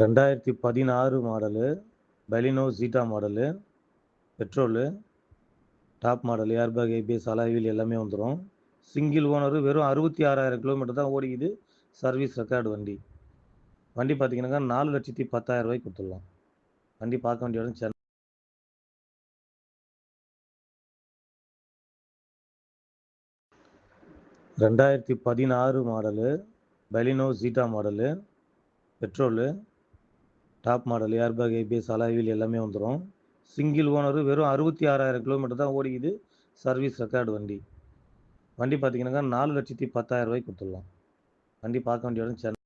ரெண்டாயிரத்தி பதினாறு model Baleno Zeta model petrol top model airbag ABS alloy wheel எல்லாமே வந்துடும் சிங்கிள் ஓனரு வெறும் அறுபத்தி ஆறாயிரம் கிலோமீட்டர் தான் ஓடிக்குது. சர்வீஸ் ரெக்கார்டு வண்டி. வண்டி பார்த்தீங்கன்னாக்கா நாலு லட்சத்தி பத்தாயிரம் ரூபாய்க்கு கொடுத்துடலாம். வண்டி பார்க்க வேண்டிய இடம் சென்னை. ரெண்டாயிரத்தி பதினாறு model Baleno Zeta model petrol top model airbag ABS alloy wheel எல்லாமே வந்துடும் சிங்கிள் ஓனர் வெறும் அறுபத்தி ஆறாயிரம் கிலோமீட்டர் தான் ஓடிக்குது. சர்வீஸ் ரெக்கார்டு வண்டி. வண்டி பார்த்தீங்கன்னாக்கா நாலு லட்சத்தி பத்தாயிரம் ரூபாய்க்கு கொடுத்துடலாம். வண்டி பார்க்க வேண்டிய இடம் சென்னை.